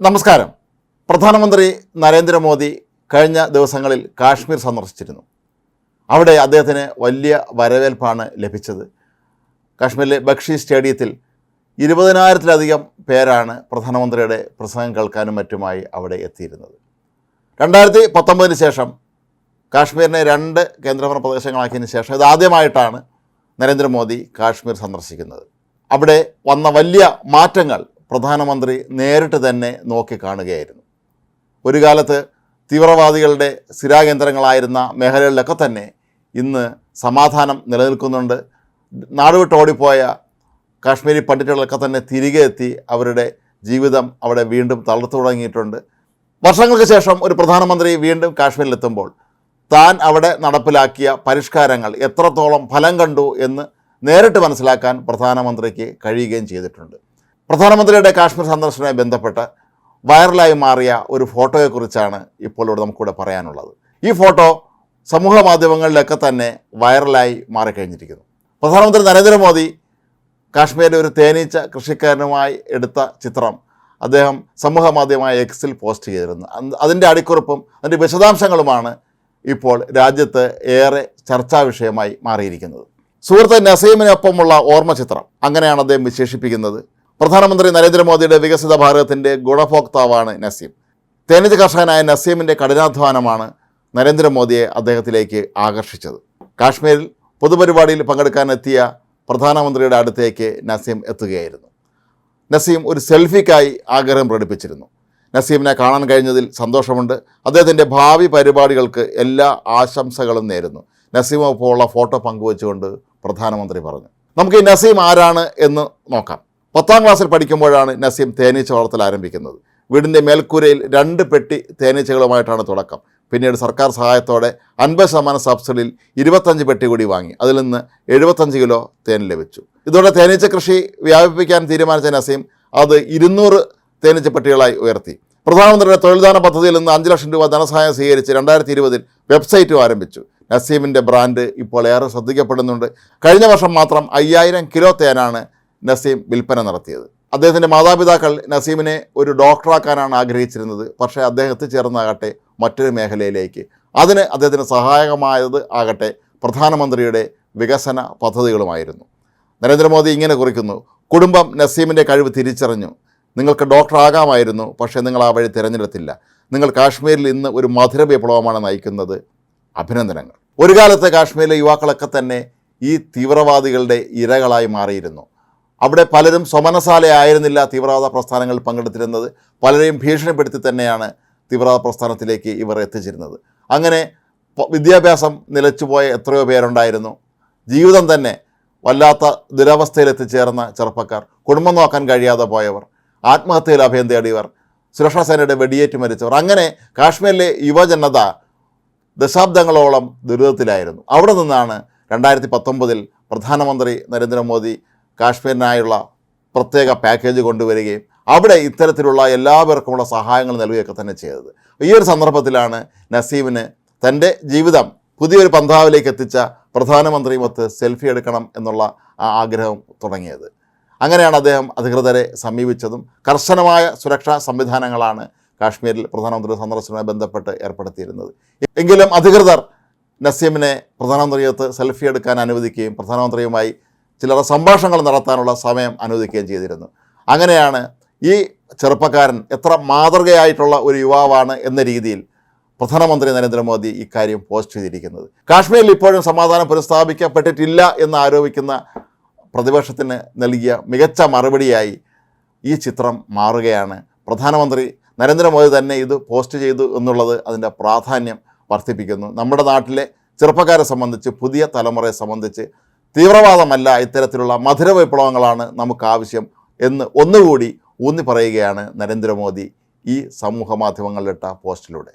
നമസ്കാരം. പ്രധാനമന്ത്രി നരേന്ദ്രമോദി കഴിഞ്ഞ ദിവസങ്ങളിൽ കാശ്മീർ സന്ദർശിച്ചിരുന്നു. അവിടെ അദ്ദേഹത്തിന് വലിയ വരവേൽപ്പാണ് ലഭിച്ചത്. കാശ്മീരിലെ ബക്ഷി സ്റ്റേഡിയത്തിൽ ഇരുപതിനായിരത്തിലധികം പേരാണ് പ്രധാനമന്ത്രിയുടെ പ്രസംഗം കേൾക്കാനും മറ്റുമായി അവിടെ എത്തിയിരുന്നത്. രണ്ടായിരത്തി പത്തൊമ്പതിന് ശേഷം കാശ്മീരിനെ രണ്ട് കേന്ദ്രഭരണ പ്രദേശങ്ങളാക്കിയതിന് ശേഷം ഇതാദ്യമായിട്ടാണ് നരേന്ദ്രമോദി കാശ്മീർ സന്ദർശിക്കുന്നത്. അവിടെ വന്ന വലിയ മാറ്റങ്ങൾ പ്രധാനമന്ത്രി നേരിട്ട് തന്നെ നോക്കിക്കാണുകയായിരുന്നു ഒരു കാലത്ത് തീവ്രവാദികളുടെ സ്ഥിരാകേന്ദ്രങ്ങളായിരുന്ന മേഖലകളിലൊക്കെ തന്നെ ഇന്ന് സമാധാനം നിലനിൽക്കുന്നുണ്ട്. നാടുവിട്ട് ഓടിപ്പോയ കാശ്മീരി പണ്ഡിറ്റുകളൊക്കെ തന്നെ തിരികെ എത്തി അവരുടെ ജീവിതം അവിടെ വീണ്ടും തളർത്തു തുടങ്ങിയിട്ടുണ്ട്. വർഷങ്ങൾക്ക് ശേഷം ഒരു പ്രധാനമന്ത്രി വീണ്ടും കാശ്മീരിലെത്തുമ്പോൾ താൻ അവിടെ നടപ്പിലാക്കിയ പരിഷ്കാരങ്ങൾ എത്രത്തോളം ഫലം കണ്ടു എന്ന് നേരിട്ട് മനസ്സിലാക്കാൻ പ്രധാനമന്ത്രിക്ക് കഴിയുകയും ചെയ്തിട്ടുണ്ട്. പ്രധാനമന്ത്രിയുടെ കാശ്മീർ സന്ദർശനവുമായി ബന്ധപ്പെട്ട് വൈറലായി മാറിയ ഒരു ഫോട്ടോയെക്കുറിച്ചാണ് ഇപ്പോൾ ഇവിടെ നമുക്കിവിടെ പറയാനുള്ളത്. ഈ ഫോട്ടോ സമൂഹ മാധ്യമങ്ങളിലൊക്കെ തന്നെ വൈറലായി മാറിക്കഴിഞ്ഞിരിക്കുന്നു. പ്രധാനമന്ത്രി നരേന്ദ്രമോദി കാശ്മീരിലെ ഒരു തേനീച്ച കൃഷിക്കാരനുമായി എടുത്ത ചിത്രം അദ്ദേഹം സമൂഹ മാധ്യമമായ എക്സിൽ പോസ്റ്റ് ചെയ്തിരുന്നു. അതിന്റെ അടിക്കുറിപ്പും അതിന്റെ വിശദാംശങ്ങളുമാണ് ഇപ്പോൾ രാജ്യത്ത് ഏറെ ചർച്ചാ വിഷയമായി മാറിയിരിക്കുന്നത്. സുഹൃത്ത് നസീമിനൊപ്പമുള്ള ഓർമ്മ ചിത്രം അങ്ങനെയാണ് അദ്ദേഹം വിശേഷിപ്പിക്കുന്നത്. പ്രധാനമന്ത്രി നരേന്ദ്രമോദിയുടെ വികസിത ഭാരതത്തിന്റെ ഗുണഭോക്താവാണ് നസീം. തേനീച്ച കർഷകനായ നസീമിന്റെ കഠിനാധ്വാനമാണ് നരേന്ദ്രമോദിയെ അദ്ദേഹത്തിലേക്ക് ആകർഷിച്ചത്. കാശ്മീരിൽ പൊതുപരിപാടിയിൽ പങ്കെടുക്കാനെത്തിയ പ്രധാനമന്ത്രിയുടെ അടുത്തേക്ക് നസീം എത്തുകയായിരുന്നു. നസീം ഒരു സെൽഫിക്കായി ആഗ്രഹം പ്രകടിപ്പിച്ചിരുന്നു. നസീമിനെ കാണാൻ കഴിഞ്ഞതിൽ സന്തോഷമുണ്ട്. അദ്ദേഹത്തിന്റെ ഭാവി പരിപാടികൾക്ക് എല്ലാ ആശംസകളും നേരുന്നു. നസീമൊപ്പമുള്ള ഫോട്ടോ പങ്കുവച്ചുകൊണ്ട് പ്രധാനമന്ത്രി പറഞ്ഞു. നമുക്ക് ഈ നസീം ആരാണ് എന്ന് നോക്കാം. പത്താം ക്ലാസ്സിൽ പഠിക്കുമ്പോഴാണ് നസീം തേനീച്ച വളർത്തൽ ആരംഭിക്കുന്നത്. വീടിന്റെ മേൽക്കൂരയിൽ രണ്ട് പെട്ടി തേനീച്ചകളുമായിട്ടാണ് തുടക്കം. പിന്നീട് സർക്കാർ സഹായത്തോടെ അൻപത് ശതമാനം സബ്സിഡിയിൽ ഇരുപത്തഞ്ച് പെട്ടി കൂടി വാങ്ങി. അതിൽ നിന്ന് എഴുപത്തഞ്ച് കിലോ തേൻ ലഭിച്ചു. ഇതോടെ തേനീച്ച കൃഷി വ്യാപിപ്പിക്കാൻ തീരുമാനിച്ച നസീം അത് ഇരുന്നൂറ് തേനീച്ച പെട്ടികളായി ഉയർത്തി. പ്രധാനമന്ത്രിയുടെ തൊഴിൽദാന പദ്ധതിയിൽ നിന്ന് അഞ്ച് ലക്ഷം രൂപ ധനസഹായം സ്വീകരിച്ച് രണ്ടായിരത്തി ഇരുപതിൽ വെബ്സൈറ്റും ആരംഭിച്ചു. നസീമിന്റെ ബ്രാൻഡ് ഇപ്പോൾ ഏറെ ശ്രദ്ധിക്കപ്പെടുന്നുണ്ട്. കഴിഞ്ഞ വർഷം മാത്രം അയ്യായിരം കിലോ തേനാണ് നസീം വിൽപ്പന നടത്തിയത്. അദ്ദേഹത്തിന്റെ മാതാപിതാക്കൾ നസീമിനെ ഒരു ഡോക്ടറാക്കാനാണ് ആഗ്രഹിച്ചിരുന്നത്. പക്ഷേ അദ്ദേഹം എത്തിച്ചേർന്നാകട്ടെ മറ്റൊരു മേഖലയിലേക്ക്. അതിന് അദ്ദേഹത്തിന് സഹായകമായത് ആകട്ടെ പ്രധാനമന്ത്രിയുടെ വികസന പദ്ധതികളുമായിരുന്നു. നരേന്ദ്രമോദി ഇങ്ങനെ കുറിക്കുന്നു. കുടുംബം നസീമിന്റെ കഴിവ് തിരിച്ചറിഞ്ഞു. നിങ്ങൾക്ക് ഡോക്ടറാകാമായിരുന്നു പക്ഷേ നിങ്ങൾ ആ വഴി തിരഞ്ഞെടുത്തില്ല. നിങ്ങൾ കാശ്മീരിൽ ഇന്ന് ഒരു മധുര വിപ്ലവമാണ് നയിക്കുന്നത്. അഭിനന്ദനങ്ങൾ. ഒരു കാലത്ത് കാശ്മീരിലെ യുവാക്കളൊക്കെ തന്നെ ഈ തീവ്രവാദികളുടെ ഇരകളായി മാറിയിരുന്നു. അവിടെ പലരും സ്വമനസാലയായിരുന്നില്ല തീവ്രവാദ പ്രസ്ഥാനങ്ങളിൽ പങ്കെടുത്തിരുന്നത്. പലരെയും ഭീഷണിപ്പെടുത്തി തന്നെയാണ് തീവ്രവാദ പ്രസ്ഥാനത്തിലേക്ക് ഇവർ എത്തിച്ചിരുന്നത്. അങ്ങനെ വിദ്യാഭ്യാസം നിലച്ചുപോയ എത്രയോ പേരുണ്ടായിരുന്നു. ജീവിതം തന്നെ വല്ലാത്ത ദുരവസ്ഥയിൽ എത്തിച്ചേർന്ന ചെറുപ്പക്കാർ. കുടുംബം നോക്കാൻ കഴിയാതെ പോയവർ. ആത്മഹത്യയിൽ അഭയം തേടിയവർ സുരക്ഷാ സേനയുടെ വെടിയേറ്റ് മരിച്ചവർ. അങ്ങനെ കാശ്മീരിലെ യുവജനത ദശാബ്ദങ്ങളോളം ദുരിതത്തിലായിരുന്നു. അവിടെ നിന്നാണ് രണ്ടായിരത്തി പത്തൊമ്പതിൽ പ്രധാനമന്ത്രി നരേന്ദ്രമോദി കാശ്മീരിനായുള്ള പ്രത്യേക പാക്കേജ് കൊണ്ടുവരികയും അവിടെ ഇത്തരത്തിലുള്ള എല്ലാവർക്കുമുള്ള സഹായങ്ങൾ നൽകുകയൊക്കെ തന്നെ ചെയ്തത്. ഈ ഒരു സന്ദർഭത്തിലാണ് നസീമിന് തന്റെ ജീവിതം പുതിയൊരു പന്ഥാവിലേക്ക് എത്തിച്ച പ്രധാനമന്ത്രിയുമൊത്ത് സെൽഫി എടുക്കണം എന്നുള്ള ആ ആഗ്രഹം തുടങ്ങിയത്. അങ്ങനെയാണ് അദ്ദേഹം അധികൃതരെ സമീപിച്ചതും കർശനമായ സുരക്ഷാ സംവിധാനങ്ങളാണ് കാശ്മീരിൽ പ്രധാനമന്ത്രി സന്ദർശനവുമായി ബന്ധപ്പെട്ട് ഏർപ്പെടുത്തിയിരുന്നത്. എങ്കിലും അധികൃതർ നസീമിനെ പ്രധാനമന്ത്രിയത്ത് സെൽഫി എടുക്കാൻ അനുവദിക്കുകയും പ്രധാനമന്ത്രിയുമായി ചിലർ സംഭാഷണങ്ങൾ നടത്താനുള്ള സമയം അനുവദിക്കുകയും ചെയ്തിരുന്നു. അങ്ങനെയാണ് ഈ ചെറുപ്പക്കാരൻ എത്ര മാതൃകയായിട്ടുള്ള ഒരു യുവാവാണ് എന്ന രീതിയിൽ പ്രധാനമന്ത്രി നരേന്ദ്രമോദി ഇക്കാര്യം പോസ്റ്റ് ചെയ്തിരിക്കുന്നത്. കാശ്മീരിൽ ഇപ്പോഴും സമാധാനം പുനഃസ്ഥാപിക്കപ്പെട്ടിട്ടില്ല എന്ന് ആരോപിക്കുന്ന പ്രതിപക്ഷത്തിന് നൽകിയ മികച്ച മറുപടിയായി ഈ ചിത്രം മാറുകയാണ്. പ്രധാനമന്ത്രി നരേന്ദ്രമോദി തന്നെ ഇത് പോസ്റ്റ് ചെയ്തു എന്നുള്ളത് അതിന്റെ പ്രാധാന്യം വർദ്ധിപ്പിക്കുന്നു. നമ്മുടെ നാട്ടിലെ ചെറുപ്പക്കാരെ സംബന്ധിച്ച് പുതിയ തലമുറയെ സംബന്ധിച്ച് തീവ്രവാദമല്ല ഇത്തരത്തിലുള്ള മധുര വിപ്ലവങ്ങളാണ് നമുക്ക് ആവശ്യം എന്ന് ഒന്നുകൂടി ഊന്നി പറയുകയാണ് നരേന്ദ്രമോദി ഈ സമൂഹ മാധ്യമങ്ങളിലിട്ട പോസ്റ്റിലൂടെ.